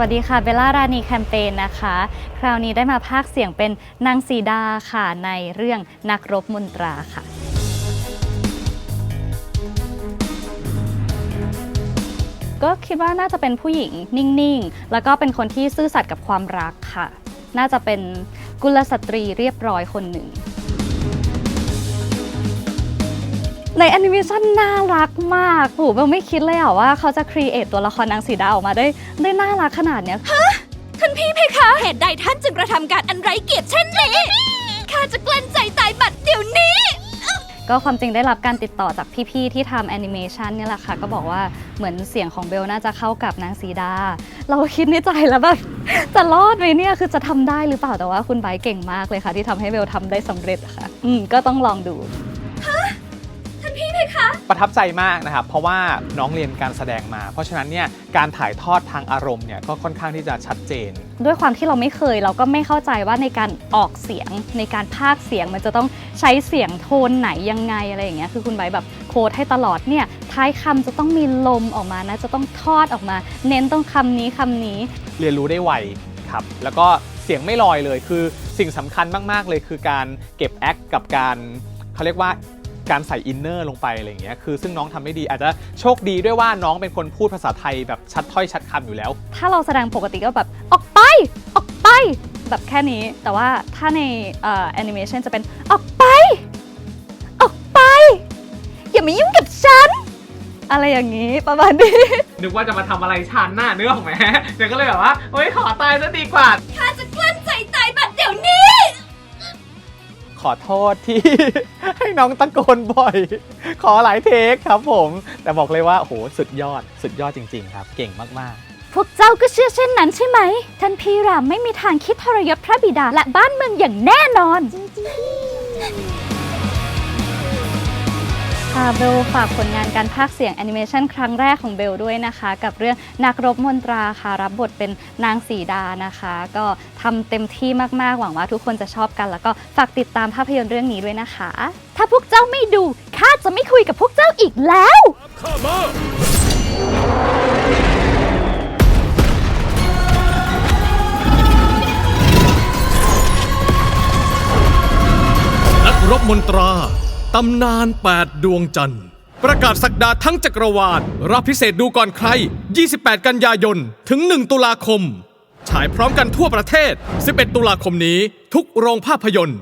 วัสดีค่ะ เบลล่ารานีแคมเปญนะคะ คราวนี้ได้มาพากเสียงเป็นนางสีดาค่ะ ในเรื่องนักรบมนตราค่ะ ก็คิดว่าน่าจะเป็นผู้หญิงนิ่ง ๆ แล้วก็เป็นคนที่ซื่อสัตย์กับความรักค่ะ น่าจะเป็นกุลสตรีเรียบร้อยคนหนึ่ง ในแอนิเมชันน่ารักมากโหเบลไม่คิดเลยอะว่าเขาจะครีเอทตัวละครนางสีดาออกมาได้ได้น่ารักขนาดเนี้ย ท่านพี่เพคะเหตุใดท่านจึงกระทำการอันไร้เกียรติเช่นนี้ข้าจะกลั้นใจตายบัดเดี๋ยวนี้ ก็ความจริงได้รับการติดต่อจากพี่ๆที่ทำแอนิเมชันเนี่ยแหละค่ะ ก็บอกว่าเหมือนเสียงของเบลน่าจะเข้ากับนางสีดา เราก็คิดในใจแล้วแบบ จะรอดไหมเนี่ยคือจะทำได้หรือเปล่าแต่ว่าคุณไบร์ทเก่งมากเลยค่ะ ที่ทำให้เบลทำได้สำเร็จค่ะ อืมก็ต้องลองดูท่านพี่เพคะ ประทับใจมากนะครับ เพราะว่าน้องเรียนการแสดงมา เพราะฉะนั้นเนี่ยการถ่ายทอดทางอารมณ์เนี่ยก็ค่อนข้างที่จะชัดเจน ด้วยความที่เราไม่เคยเราก็ไม่เข้าใจว่าในการออกเสียง ในการพากย์เสียงมันจะต้องใช้เสียงโทนไหนยังไงอะไรอย่างเงี้ยคือคุณไบร์ทแบบโค้ดให้ตลอดเนี่ยท้ายคำจะต้องมีลมออกมานะจะต้องทอดออกมา เน้นต้องคำนี้คำนี้เรียนรู้ได้ไวครับแล้วก็เสียงไม่ลอยเลยคือสิ่งสำคัญมาก ๆ เลยคือการเก็บแอคกับการเขาเรียกว่า การใส่อินเนอร์ลงไปอะไรอย่างเงี้ยคือซึ่งน้องทำได้ดี อาจจะโชคดีด้วยว่าน้องเป็นคนพูดภาษาไทยแบบชัดถ้อยชัดคำอยู่แล้ว ถ้าเราแสดงปกติก็แบบออกไปออกไปแบบแค่นี้ แต่ว่าถ้าในแอนิเมชันจะเป็นออกไป ออกไป อย่ามายุ่งกับฉัน อะไรอย่างนี้ประมาณนี้ นึกว่าจะมาทำอะไรชันน่ะนึกออกไหมเดี๋ยวก็เลยแบบว่าเฮ้ยขอตายซะดีกว่าข้าจะกลั้นใจ อโทษที่ ให้น้องตะโกนบ่อย ขอหลายเทคครับผม แต่บอกเลยว่าโอ้โหสุดยอด สุดยอดจริง ๆ ครับ เก่งมาก พวกเจ้าก็เชื่อเช่นนั้นใช่ไหม ท่านพีรามไม่มีทางคิดทรยศพระบิดาและบ้านเมืองอย่างแน่นอน ค่ะเบลฝากผลงานการพากย์เสียงแอนิเมชันครั้งแรกของเบลด้วยนะคะ กับเรื่องนักรบมนตราค่ะ รับบทเป็นนางสีดานะคะ ก็ทำเต็มที่มาก ๆ หวังว่าทุกคนจะชอบกัน แล้วก็ฝากติดตามภาพยนตร์เรื่องนี้ด้วยนะคะ ถ้าพวกเจ้าไม่ดูข้าจะไม่คุยกับพวกเจ้าอีกแล้วนักรบมนตรา ตำนาน 8 ดวงจันทร์ ประกาศสักดาทั้งจักรวาล รับพิเศษดูก่อนใคร 28 กันยายน ถึง 1 ตุลาคม ฉายพร้อมกันทั่วประเทศ 11 ตุลาคมนี้ ทุกโรงภาพยนตร์